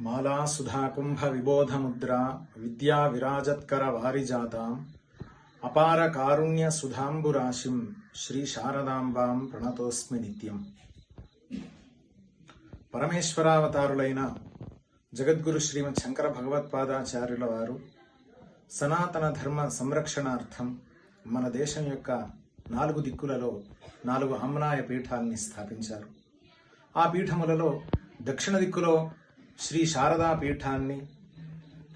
మాలా సుధాకుంభ విబోధముద్రా విద్యా విరాజత్కర వారిజాతాం అపార కారుణ్య సుధాంబురాశిం శ్రీ శారదాంబాం ప్రణతోస్మి నిత్యం. పరమేశ్వరావతారులైన జగద్గురు శ్రీమద్ శంకర భగవత్పాదాచార్యుల వారు సనాతన ధర్మ సంరక్షణార్థం మన దేశం యొక్క నాలుగు దిక్కులలో నాలుగు అమ్నాయ పీఠాలని స్థాపించారు. ఆ పీఠములలో దక్షిణ దిక్కులో శ్రీ శారదా పీఠాన్ని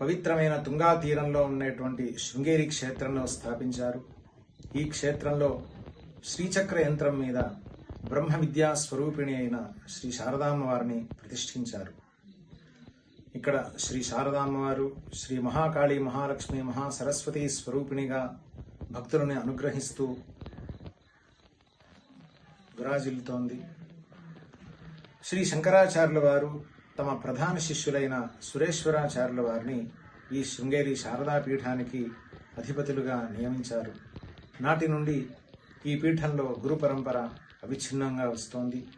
పవిత్రమైన తుంగా తీరంలో ఉండేటువంటి శృంగేరి క్షేత్రంలో స్థాపించారు. ఈ క్షేత్రంలో శ్రీచక్ర యంత్రం మీద బ్రహ్మ విద్యా స్వరూపిణి అయిన శ్రీ శారదామ్మవారిని ప్రతిష్ఠించారు. ఇక్కడ శ్రీ శారదామ్మవారు శ్రీ మహాకాళి మహాలక్ష్మి మహాసరస్వతి స్వరూపిణిగా భక్తులను అనుగ్రహిస్తూ విరాజిల్లుతోంది. శ్రీ శంకరాచార్యుల వారు తమ ప్రధాన శిష్యులైన సురేశ్వరాచార్యుల వారిని ఈ శృంగేరి శారదా పీఠానికి అధిపతులుగా నియమించారు. నాటి నుండి ఈ పీఠంలో గురు పరంపర అవిచ్ఛిన్నంగా వస్తోంది.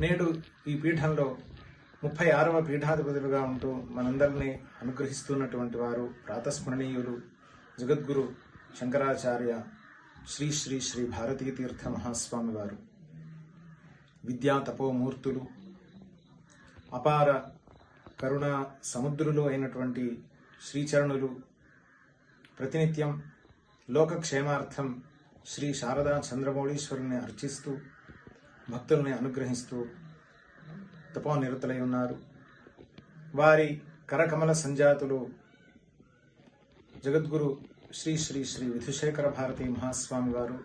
నేడు ఈ పీఠంలో ముప్పై ఆరవ పీఠాధిపతులుగా ఉంటూ మనందరినీ అనుగ్రహిస్తున్నటువంటి వారు ప్రాతస్మరణీయులు జగద్గురు శంకరాచార్య శ్రీ శ్రీ శ్రీ భారతీ తీర్థ మహాస్వామి వారు. విద్యా తపోమూర్తులు అపార కరుణ సముద్రులు అయినటువంటి శ్రీచరణులు ప్రతినిత్యం లోకక్షేమార్థం శ్రీ శారదా చంద్రమౌళీశ్వరుని అర్చిస్తూ భక్తుల్ని అనుగ్రహిస్తూ తపోనిరతులై ఉన్నారు. వారి కరకమల సంజాతులు జగద్గురు శ్రీ శ్రీ శ్రీ విధుశేఖర భారతి మహాస్వామి వారు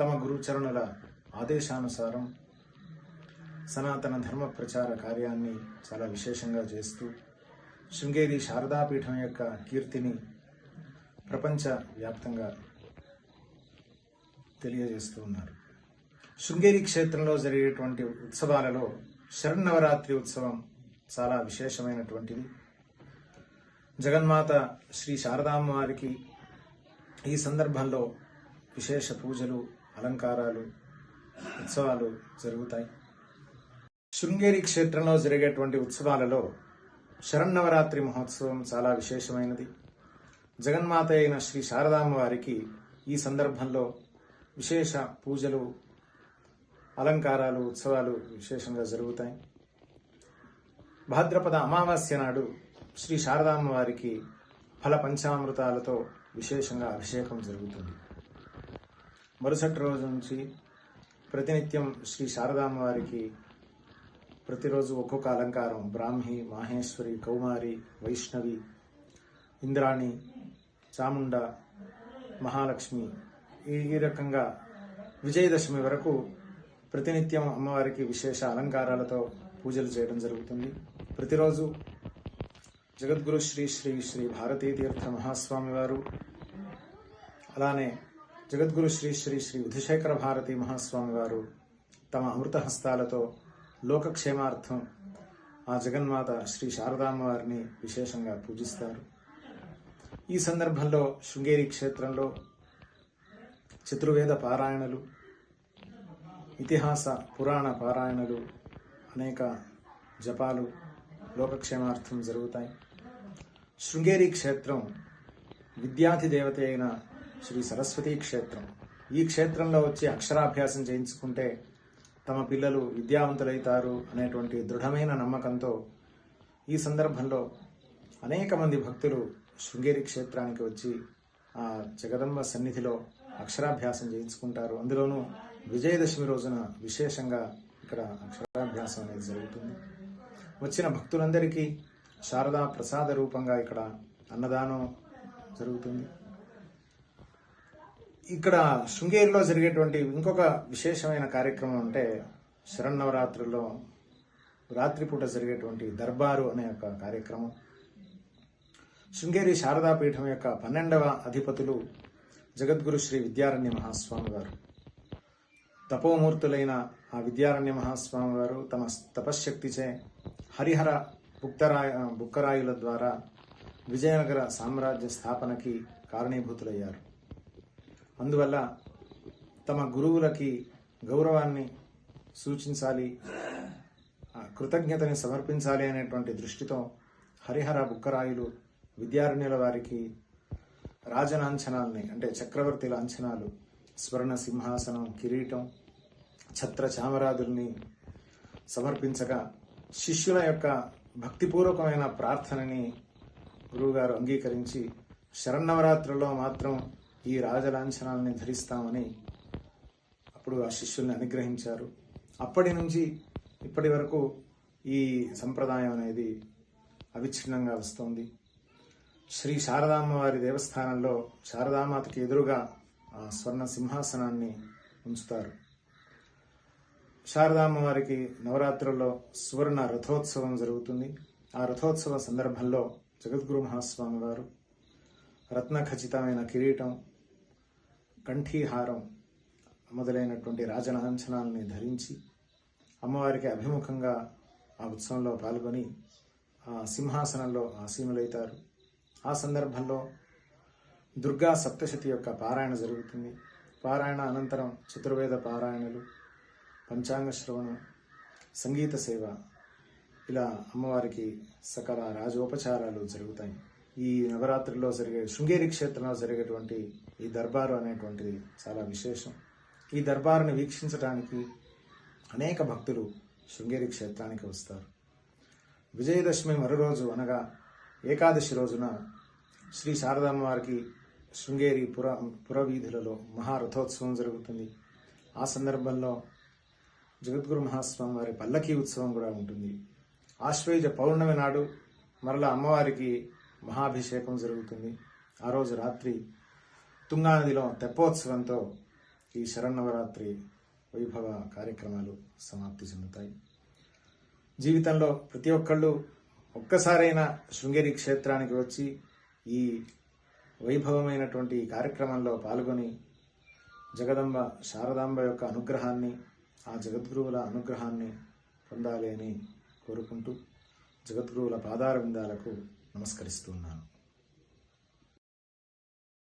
తమ గురుచరణుల ఆదేశానుసారం సనాతన ధర్మ ప్రచార కార్యాన్ని చాలా విశేషంగా చేస్తూ శృంగేరి శారదాపీఠం యొక్క కీర్తిని ప్రపంచ వ్యాప్తంగా తెలియజేస్తూ ఉన్నారు. శృంగేరి క్షేత్రంలో జరిగేటువంటి ఉత్సవాలలో శరన్నవరాత్రి ఉత్సవం చాలా విశేషమైనటువంటిది. జగన్మాత శ్రీ శారదామ్మ వారికి ఈ సందర్భంలో విశేష పూజలు అలంకారాలు ఉత్సవాలు జరుగుతాయి. శృంగేరి క్షేత్రంలో జరిగేటువంటి ఉత్సవాలలో శరన్నవరాత్రి మహోత్సవం చాలా విశేషమైనది. జగన్మాత అయిన శ్రీ శారదామ్మ వారికి ఈ సందర్భంలో విశేష పూజలు అలంకారాలు ఉత్సవాలు విశేషంగా జరుగుతాయి. భాద్రపద అమావాస్య నాడు శ్రీ శారదామ్మ వారికి ఫల పంచామృతాలతో విశేషంగా అభిషేకం జరుగుతుంది. మరుసటి రోజు నుంచి ప్రతినిత్యం శ్రీ శారదామ్మ వారికి ప్రతిరోజు ఒక్కొక్క అలంకారం. బ్రాహ్మి మాహేశ్వరి కౌమారి వైష్ణవి ఇంద్రాణి చాముండ మహాలక్ష్మి. ఈ రకంగా విజయదశమి వరకు ప్రతినిత్యం అమ్మవారికి విశేష అలంకారాలతో పూజలు చేయడం జరుగుతుంది. ప్రతిరోజు జగద్గురు శ్రీ శ్రీ శ్రీ భారతీ తీర్థ మహాస్వామి వారు అలానే జగద్గురు శ్రీ శ్రీ శ్రీ విధుశేఖర భారతి మహాస్వామి వారు తమ అమృతహస్తాలతో లోకక్షేమార్థం ఆ జగన్మాత శ్రీ శారదామ్మ వారిని విశేషంగా పూజిస్తారు. ఈ సందర్భంలో శృంగేరి క్షేత్రంలో చతుర్వేద పారాయణలు ఇతిహాస పురాణ పారాయణలు అనేక జపాలు లోకక్షేమార్థం జరుగుతాయి. శృంగేరి క్షేత్రం విద్యార్థి దేవత అయిన శ్రీ సరస్వతీ క్షేత్రం. ఈ క్షేత్రంలో వచ్చి అక్షరాభ్యాసం చేయించుకుంటే తమ పిల్లలు విద్యావంతులైతారు అనేటువంటి దృఢమైన నమ్మకంతో ఈ సందర్భంలో అనేక మంది భక్తులు శృంగేరి క్షేత్రానికి వచ్చి ఆ జగదంబ సన్నిధిలో అక్షరాభ్యాసం చేయించుకుంటారు. అందులోనూ విజయదశమి రోజున విశేషంగా ఇక్కడ అక్షరాభ్యాసం అనేది జరుగుతుంది. వచ్చిన భక్తులందరికీ శారదా ప్రసాద రూపంగా ఇక్కడ అన్నదానం జరుగుతుంది. ఇక్కడ శృంగేరిలో జరిగేటువంటి ఇంకొక విశేషమైన కార్యక్రమం అంటే శరన్నవరాత్రిలో రాత్రిపూట జరిగేటువంటి దర్బారు అనే ఒక కార్యక్రమం. శృంగేరి శారదాపీఠం యొక్క పన్నెండవ అధిపతులు జగద్గురు శ్రీ విద్యారణ్య మహాస్వామి గారు. తపోమూర్తులైన ఆ విద్యారణ్య మహాస్వామి గారు తమ తపశ్శక్తిచే హరిహర బుక్తరాయ బుక్కరాయుల ద్వారా విజయనగర సామ్రాజ్య స్థాపనకి కారణీభూతులయ్యారు. అందువల్ల తమ గురువులకి గౌరవాన్ని సూచించాలి ఆ కృతజ్ఞతని సమర్పించాలి అనేటువంటి దృష్టితో హరిహర బుక్కరాయులు విద్యారణ్యుల వారికి రాజలాంఛనాల్ని అంటే చక్రవర్తి లాంఛనాలు స్వర్ణ సింహాసనం కిరీటం ఛత్ర చామరాదుల్ని సమర్పించగా శిష్యుల యొక్క భక్తిపూర్వకమైన ప్రార్థనని గురువుగారు అంగీకరించి శరన్నవరాత్రుల్లో మాత్రం ఈ రాజలాంఛనాల్ని ధరిస్తామని అప్పుడు ఆ శిష్యుల్ని అనుగ్రహించారు. అప్పటి నుంచి ఇప్పటి వరకు ఈ సంప్రదాయం అనేది అవిచ్ఛిన్నంగా వస్తోంది. శ్రీ శారదామ్మ వారి దేవస్థానంలో శారదామాతకి ఎదురుగా ఆ స్వర్ణ సింహాసనాన్ని ఉంచుతారు. శారదామ్మ వారికి నవరాత్రుల్లో సువర్ణ రథోత్సవం జరుగుతుంది. ఆ రథోత్సవ సందర్భంలో జగద్గురు మహాస్వామి వారు రత్న ఖచ్చితమైన కిరీటం కంఠీహారం మొదలైనటువంటి రాజలాంఛనాలని ధరించి అమ్మవారికి అభిముఖంగా ఆ ఉత్సవంలో పాల్గొని ఆ సింహాసనంలో ఆసీనులైతారు. ఆ సందర్భంలో దుర్గా సప్తశతి యొక్క పారాయణ జరుగుతుంది. పారాయణ అనంతరం చతుర్వేద పారాయణలు పంచాంగ శ్రవణం సంగీత సేవ ఇలా అమ్మవారికి సకల రాజోపచారాలు జరుగుతాయి. ఈ నవరాత్రిలో జరిగే శృంగేరి క్షేత్రంలో జరిగేటువంటి ఈ దర్బారు అనేటువంటిది చాలా విశేషం. ఈ దర్బారుని వీక్షించడానికి అనేక భక్తులు శృంగేరి క్షేత్రానికి వస్తారు. విజయదశమి మరోరోజు అనగా ఏకాదశి రోజున శ్రీ శారదమ్మవారికి శృంగేరి పుర పురవీధులలో మహారథోత్సవం జరుగుతుంది. ఆ సందర్భంలో జగద్గురు మహాస్వామి వారి పల్లకీ ఉత్సవం కూడా ఉంటుంది. ఆశ్వేజ పౌర్ణమి నాడు మరలా అమ్మవారికి మహాభిషేకం జరుగుతుంది. ఆ రోజు రాత్రి తుంగానదిలో తెప్పోత్సవంతో ఈ శరన్నవరాత్రి వైభవ కార్యక్రమాలు సమాప్తి చెందుతాయి. జీవితంలో ప్రతి ఒక్కళ్ళు ఒక్కసారైనా శృంగేరి క్షేత్రానికి వచ్చి ఈ వైభవమైనటువంటి కార్యక్రమంలో పాల్గొని జగదంబ శారదాంబ యొక్క అనుగ్రహాన్ని ఆ జగద్గురువుల అనుగ్రహాన్ని పొందాలి అని కోరుకుంటూ జగద్గురువుల పాదార బృందాలకు నమస్కరిస్తున్నాను